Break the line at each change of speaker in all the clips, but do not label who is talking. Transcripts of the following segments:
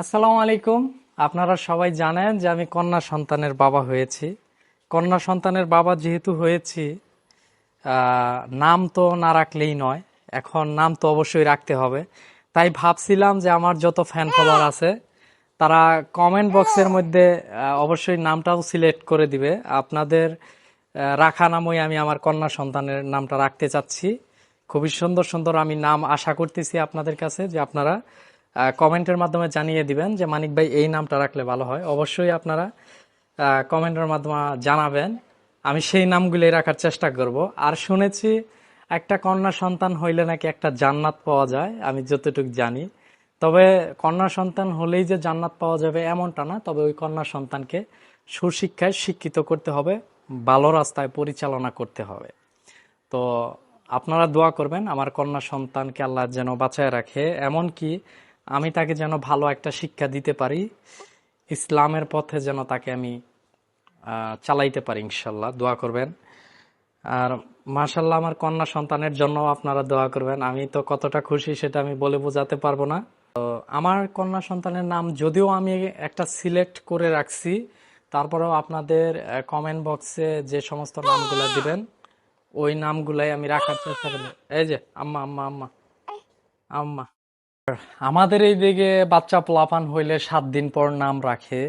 আসসালামু আলাইকুম। আপনারা সবাই জানেন যে আমি কন্যা সন্তানের বাবা হয়েছি। কন্যা সন্তানের বাবা যেহেতু হয়েছি নাম তো না রাখলেই নয়। এখন নাম তো অবশ্যই রাখতে হবে। তাই ভাবছিলাম যে আমার যত ফ্যান ফলোয়ার আছে, তারা কমেন্ট বক্সের মধ্যে অবশ্যই নামটাও সিলেক্ট করে দিবে। আপনাদের রাখা নামই আমি আমার কন্যা সন্তানের নামটা রাখতে চাচ্ছি। খুবই সুন্দর সুন্দর আমি নাম আশা করতেছি আপনাদের কাছে যে আপনারা কমেন্টের মাধ্যমে জানিয়ে দিবেন যে মানিক ভাই এই নামটা রাখলে ভালো হয়। অবশ্যই আপনারা কমেন্টের মাধ্যমে জানাবেন। আমি সেই নামগুলোই রাখার চেষ্টা করব। আর শুনেছি একটা কন্যা সন্তান হইলে নাকি একটা জান্নাত পাওয়া যায়, আমি যতটুকু জানি। তবে কন্যা সন্তান হলেই যে জান্নাত পাওয়া যাবে এমনটা না, তবে ওই কন্যা সন্তানকে সুশিক্ষায় শিক্ষিত করতে হবে, ভালো রাস্তায় পরিচালনা করতে হবে। তো আপনারা দোয়া করবেন, আমার কন্যা সন্তানকে আল্লাহ যেন বাঁচায় রাখে। এমনকি আমি তাকে যেন ভালো একটা শিক্ষা দিতে পারি, ইসলামের পথে যেন তাকে আমি চালাইতে পারি, ইনশাল্লাহ। দোয়া করবেন। আর মাশাল্লাহ, আমার কন্যা সন্তানের জন্য আপনারা দোয়া করবেন। আমি তো কতটা খুশি সেটা আমি বলে বোঝাতে পারব না। তো আমার কন্যা সন্তানের নাম যদিও আমি একটা সিলেক্ট করে রাখছি, তারপরেও আপনাদের কমেন্ট বক্সে যে সমস্ত নামগুলো দিবেন, ওই নামগুলাই আমি রাখার চেষ্টা করব। এই যে, আম্মা আম্মা আম্মা। আম্মা। আমাদের এই দিকে বাচ্চা পোলাপান হইলে সাত দিন পর নাম রাখে।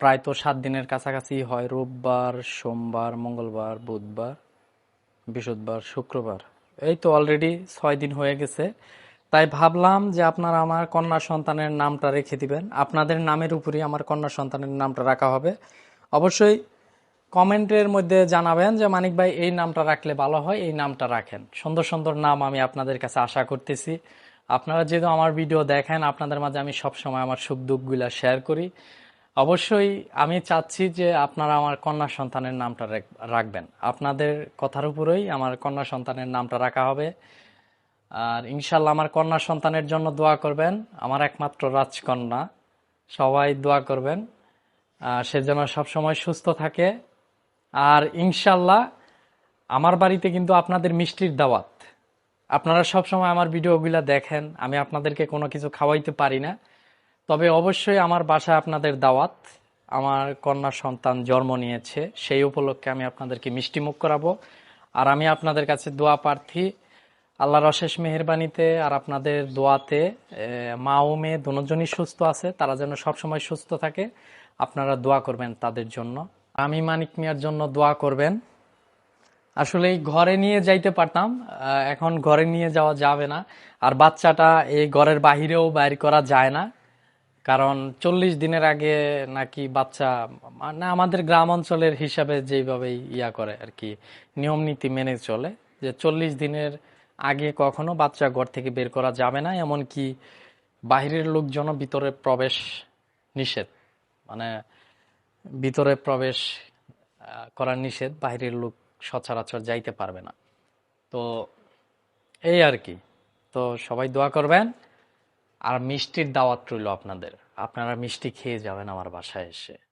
প্রায় তো সাত দিনের কাছাকাছি হয়, রোববার, সোমবার, মঙ্গলবার, বুধবার, বৃহস্পতিবার, শুক্রবার। এই তো অলরেডি ছয় দিন হয়ে গেছে। তাই ভাবলাম যে আপনারা আমার কন্যা সন্তানের নামটা রেখে দিবেন। আপনাদের নামের উপরই আমার কন্যা সন্তানের নামটা রাখা হবে। অবশ্যই কমেন্টের মধ্যে জানাবেন যে, মানিক ভাই, এই নামটা রাখলে ভালো হয়, এই নামটা রাখেন। সুন্দর সুন্দর নাম আমি আপনাদের কাছে আশা করতেছি। আপনারা যেহেতু আমার ভিডিও দেখেন, আপনাদের মাঝে আমি সবসময় আমার সুখ দুঃখগুলা শেয়ার করি। অবশ্যই আমি চাচ্ছি যে আপনারা আমার কন্যা সন্তানের নামটা রাখ- রাখবেন। আপনাদের কথার উপরেই আমার কন্যা সন্তানের নামটা রাখা হবে। আর ইনশাল্লাহ আমার কন্যা সন্তানের জন্য দোয়া করবেন। আমার একমাত্র রাজকন্যা, সবাই দোয়া করবেন। সে যেন সবসময় সুস্থ থাকে। আর ইনশাল্লাহ আমার বাড়িতে কিন্তু আপনাদের মিষ্টির দাওয়াত। আপনারা সবসময় আমার ভিডিওগুলা দেখেন, আমি আপনাদেরকে কোনো কিছু খাওয়াইতে পারি না। তবে অবশ্যই আমার বাসায় আপনাদের দাওয়াত, আমার কন্যা সন্তান জন্ম নিয়েছে, সেই উপলক্ষে আমি আপনাদেরকে মিষ্টি মুখ করাবো। আর আমি আপনাদের কাছে দোয়া প্রার্থী, আল্লাহর অশেষ মেহেরবানিতে আর আপনাদের দোয়াতে মা ও মেয়ে দুজনই সুস্থ আছে, তারা যেন সবসময় সুস্থ থাকে, আপনারা দোয়া করবেন তাদের জন্য। আমি মানিক মিয়ার জন্য দোয়া করবেন। আসলে ঘরে নিয়ে যাইতে পারতাম এখন ঘরে নিয়ে যাওয়া যাবে না। আর বাচ্চাটা এই ঘরের বাহিরেও বাইর করা যায় না। কারণ চল্লিশ দিনের আগে নাকি বাচ্চা মানে আমাদের গ্রাম অঞ্চলের হিসাবে যেভাবে ইয়া করে আর কি নিয়ম নীতি মেনে চলে যে চল্লিশ দিনের আগে কখনো বাচ্চা ঘর থেকে বের করা যাবে না এমনকি বাহিরের লোকজন ভিতরে প্রবেশ নিষেধ। মানে ভিতরে প্রবেশ আহ, করা নিষেধ বাইরের লোক সচরাচর যাইতে পারবে না। তো এই আর কি। তো সবাই দোয়া করবেন। আর মিষ্টির দাওয়াত রইল আপনাদের। আপনারা মিষ্টি খেয়ে যাবেন আমার বাসায় এসে।